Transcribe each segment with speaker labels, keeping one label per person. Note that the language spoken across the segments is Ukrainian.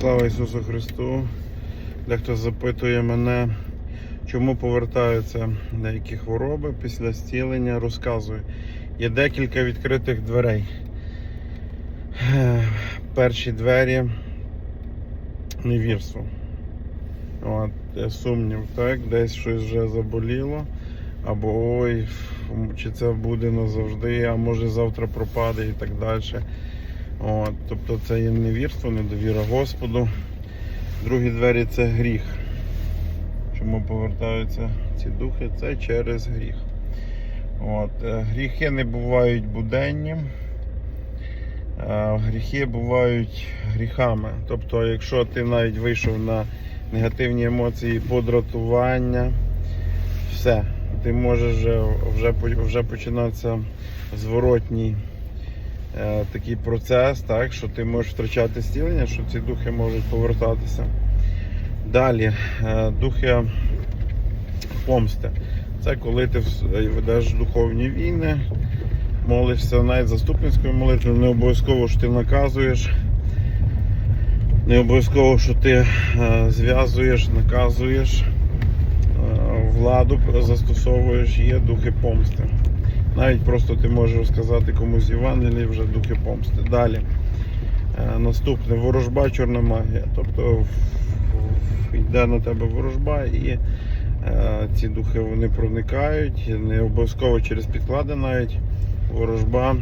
Speaker 1: Слава Ісусу Христу! Дехто запитує мене, чому повертаються деякі хвороби після зцілення. Розказую. Є декілька відкритих дверей. Е, Перші двері невірство. От, сумнів, так, десь щось вже заболіло. Або ой, чи це буде назавжди, а може завтра пропаде і так далі. От, тобто це є невірство, недовіра Господу. Другі двері це гріх. Чому повертаються ці духи? Це через гріх. От, е, гріхи не бувають буденні. Гріхи бувають гріхами. Тобто, якщо ти навіть вийшов на негативні емоції, подратування, все, ти можеш вже, вже, вже починатися зворотній е, такий процес, так, що ти можеш втрачати зцілення, що ці духи можуть повертатися. Далі, е, духи помсти. Це коли ти ведеш духовні війни, молишся навіть заступницькою молитвою, не обов'язково що ти наказуєш. Не обов'язково, що ти е, зв'язуєш, наказуєш, е, владу застосовуєш, є духи помсти. Навіть просто ти можеш розказати комусь Євангелії вже духи помсти. Далі. Е, Наступне ворожба, чорна магія. Тобто йде на тебе ворожба і е, ці духи вони проникають, не обов'язково через підклади навіть. Ворожба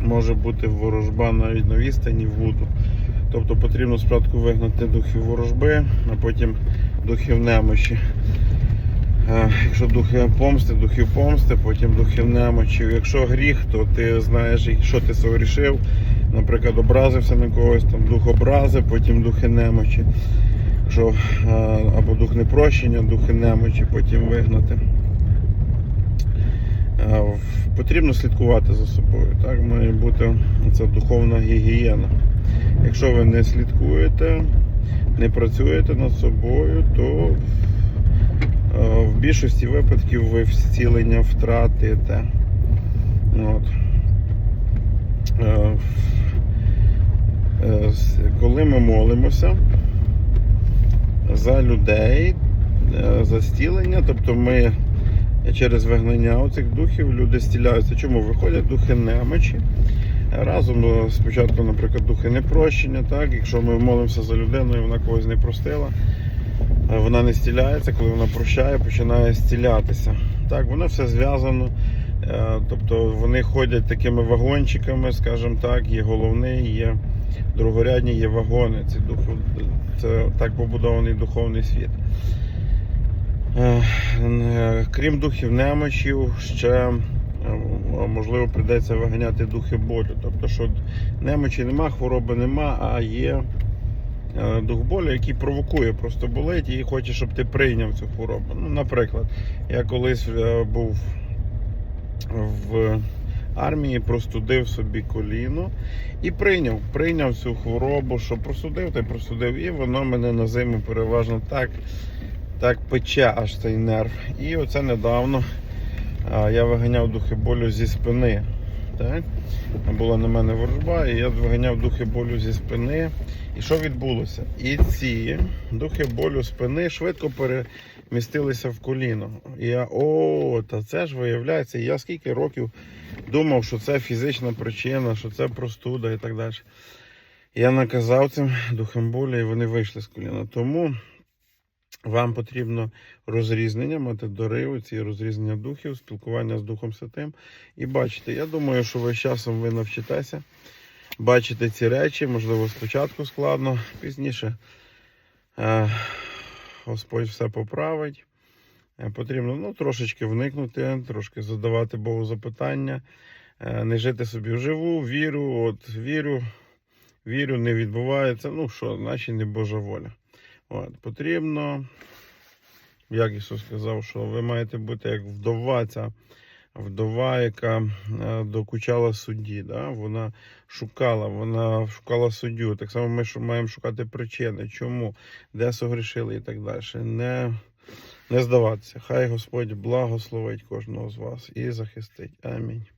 Speaker 1: може бути ворожба навіть на відстані в вуду. Тобто потрібно спочатку вигнати духів ворожби, а потім духів немочі. Е, Якщо духи помсти, духів помсти, потім духів немочі. Якщо гріх, то ти знаєш, що ти согрішив. Наприклад, образився на когось, там дух образи, потім духи немочі. Якщо е, або дух непрощення, духи немочі, потім вигнати. Е, Потрібно слідкувати за собою. Так має бути ця духовна гігієна. Якщо ви не слідкуєте, не працюєте над собою, то в більшості випадків ви зцілення втратите. От. Е, е, Коли ми молимося за людей, е, за зцілення, тобто ми через вигнання оцих духів люди зціляються. Чому виходять духи немочі? Разом е, спочатку, наприклад, духи непрощення, так? якщо ми молимося за людину і вона когось не простила, Е, вона не стіляється, коли вона прощає, починає стілятися. Так, воно все зв'язано. Е, Тобто вони ходять такими вагончиками, скажімо так, є головний, є другорядні, є вагони. Духи, це так побудований духовний світ. Е, е, Крім духів немочів, ще е, можливо прийдеться виганяти духи болю. Тобто, що немочі нема, хвороби нема, а є е, дух болю, який провокує, просто болить і хоче, щоб ти прийняв цю хворобу. Ну, наприклад, я колись е, був в армії, простудив собі коліно і прийняв. Прийняв цю хворобу, що просудив, та й просудив, і воно мене на зиму переважно так, так пече аж цей нерв. І оце недавно е, я виганяв духи болю зі спини. Так? Була на мене ворожба, і я виганяв духи болю зі спини. І що відбулося? І ці духи болю спини швидко перемістилися в коліно. І я, о, та це ж виявляється, я скільки років думав, що це фізична причина, що це простуда і так далі. Я наказав цим духам болю, і вони вийшли з коліна. Тому вам потрібно розрізнення, мати дори, ці розрізнення духів, спілкування з Духом Святим. І бачите, я думаю, що ви з часом ви навчитеся бачити ці речі, можливо, спочатку складно, пізніше е, Господь все поправить. Е, Потрібно ну, трошечки вникнути, трошки задавати Богу запитання, е, не жити собі вживу, віру, от вірю, вірю, не відбувається. Ну що, значить не Божа воля. От, потрібно, як Ісус сказав, що ви маєте бути як вдова ця вдова, яка е, докучала судді. Да? Вона шукала, вона шукала суддю. Так само ми маємо шукати причини, чому, де согрішили і так далі. Не, не здаватися. Хай Господь благословить кожного з вас і захистить. Амінь.